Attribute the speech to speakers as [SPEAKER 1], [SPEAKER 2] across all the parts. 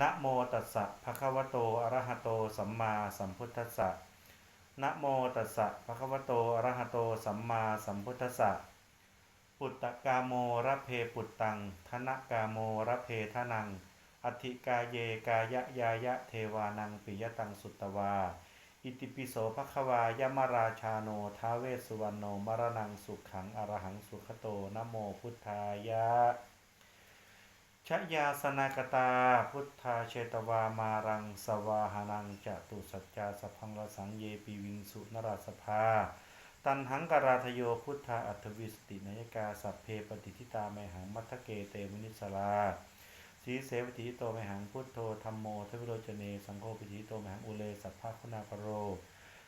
[SPEAKER 1] นะโมตัสสะภะคะวะโตอะระหะโตสัมมาสัมพุทธัสสะนะโมตัสสะภะคะวะโตอะระหะโตสัมมาสัมพุทธัสสะปุตตะกาโมระเพปุตตัง ธนกาโมระเพทนัง อธิกาเยกายะยายะเทวานังปิยตังสุตตวา อิติปิโสภควายมราชาโนท้าเวสุวรรณโนมรณังสุขังอรหังสุขโตนะโมพุทธายะ ชยาสนากตาพุทธาเชตวามารังสวาหานังจตุสัจจาสพังรสังเยปีวิงสุนราสภา ตันหังกราทโยพุทธาอัตวิสตินยกาสัพเพปฏิทิตาไมหังมัทเกเตมนิสลาสีเสวติโตไมหังพุทโธธรรมโมทวิโรจเนสังโฆปิทิโตไมหังอุเลสัพพะคุณาปโร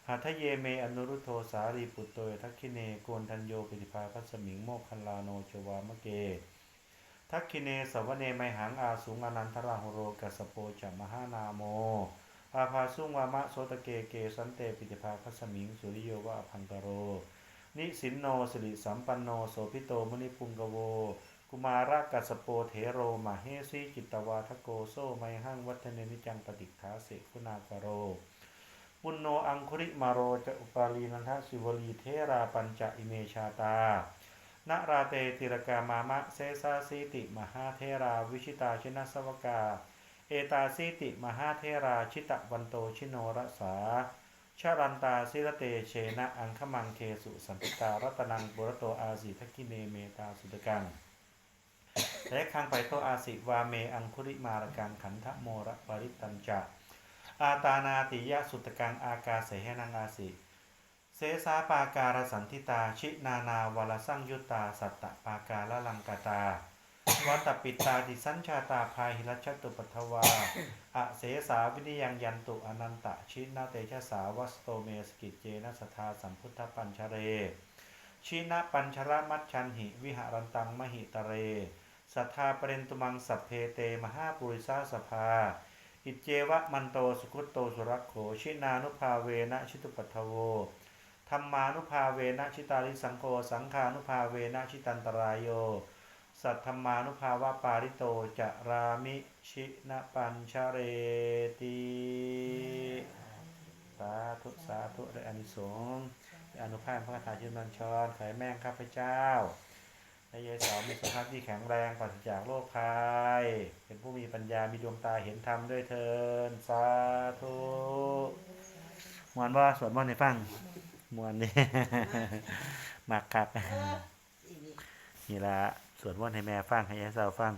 [SPEAKER 1] หัทเยเมอนุรุโทสารีปุตโตยทักขิเนโกนทันโยปิติภาคัสมิงโมคคันลาโนจวามะเก ทักขิเนสวเนไมหังอาสุงอนันทราหโรกัสโปจมหานาโม อาภาสุงวามะโสตเกเกสันเตปิติภาคัสมิงสุริโยวะอภังกโร นิสินโนสิริสัมปันโนโสพิโตมุนิพุงกโว กุมาระกัสโปเทโรมาเฮสีจิตตวาทโกโซไมหังวัฒเนนิจังปฏิฆาเสคุณากโร ปุณโนอังคุริมาโรจะอุปาลีนันทสิวลีเทราปัญจอิเมชาตา นราเตติรกามามะเซสาสีติมหาเทราวิชิตาชินสวกา เอตาสีติมหาเทราชิตะวันโตชิโนรสาชารันตาสิรเตเชนะอังคมังเคสุสันติตารัตนังบุรโตอาสิทักกิเนเมตาสุตกังและคังไปโตอาสิวาเมอังคุริมารกังขันธโมระปริตัญจะอาตานาติยะสุตกังอากาเสหนังอาสิ เสสาปาการสันทิตา ชินานาวลสังยุตตา สัตตปาการลังกตาวัตปิตาดิสัญชาตาพาหิรัชตุปัทวาอะเสสาวินิยังยันตุอนันตะชินาเตชะสาวัสโตเมสกิจเจนะสทาสัมพุทธปัญชเร ชินะปัญชรมัชชันหิ วิหารันตังมหิตเร สัทธาปเรนตุมังสัพเพเตมหาปุริสาสภา อิจเจวะมันโตสุขุตโตสุรักโขชินานุภาเวนะชิตุปัทโว ธรรมานุภาเวนะชิตาริสังโฆสังฆานุภาเวนะชิตันตรายโย สัทธรรมานุภาวะปาริโตจะรามิชินปัญชเรติสาธุสาธุได้อานิสงส์ได้อนุภาพพระคาถาชื่นบัญชรขายแม่งข้าพเจ้าและยายสาวมีสุขภาพที่แข็งแรงปราศจากโรคภัยเป็นผู้มีปัญญามีดวงตาเห็นธรรมด้วยเทินสาธุมวนว่าสวดมนต์ให้ฟัง มวนนี่มักคัก นี่ละสวดมนต์ให้แม่ฟังให้ยายสาวฟัง